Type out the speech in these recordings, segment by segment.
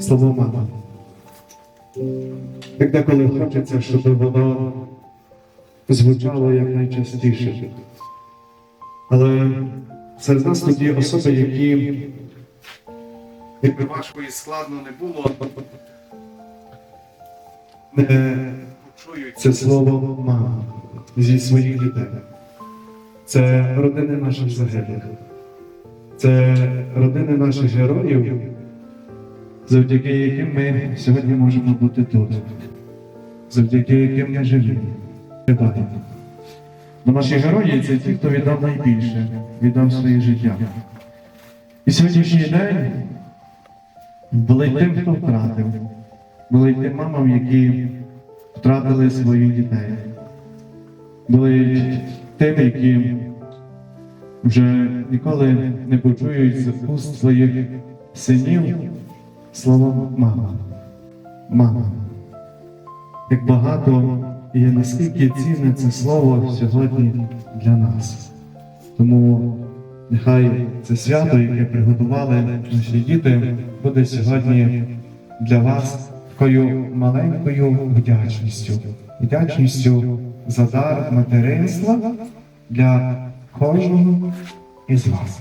слово мама. Так деколи хочеться, щоб воно звучало якнайчастіше. Але серед нас є особи, які, якби важко і складно не було, не почують це слово мама зі своїх дітей. Це родини наших загиблих. Це родини наших героїв, завдяки яким ми сьогодні можемо бути тут, завдяки яким ми живі. Бо наші герої це ті, хто віддав найбільше, віддав своє життя. І сьогоднішній день були тим, хто втратив, були тим мамам, які втратили своїх дітей, були тим, які вже ніколи не почують з уст своїх синів слово мама. Мама. Як багато і наскільки цінне це слово сьогодні для нас. Тому нехай це свято, яке приготували наші діти, буде сьогодні для вас такою маленькою вдячністю. Вдячністю за дар материнства для кожного із вас.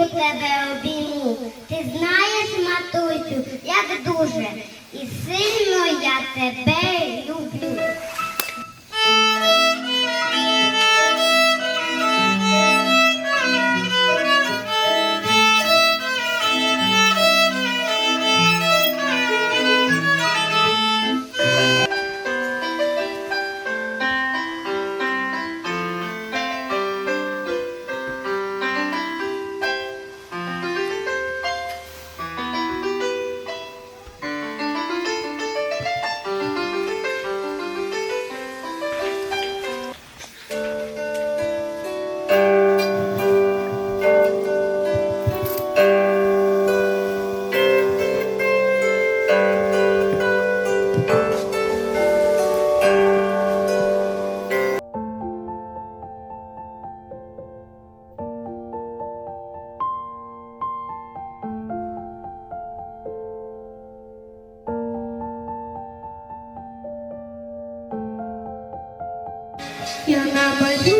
За тебе обійму. Ти знаєш, матусю, як дуже і сильно я тебе люблю. Я намалюю на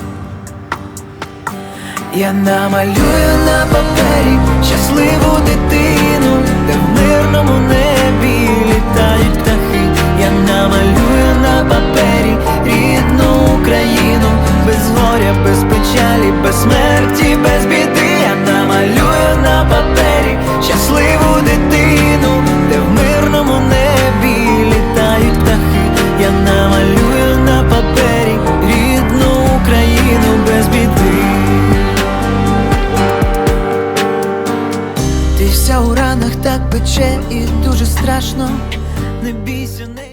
Я намалюю на папері так пече, і дуже страшно, не бійся не.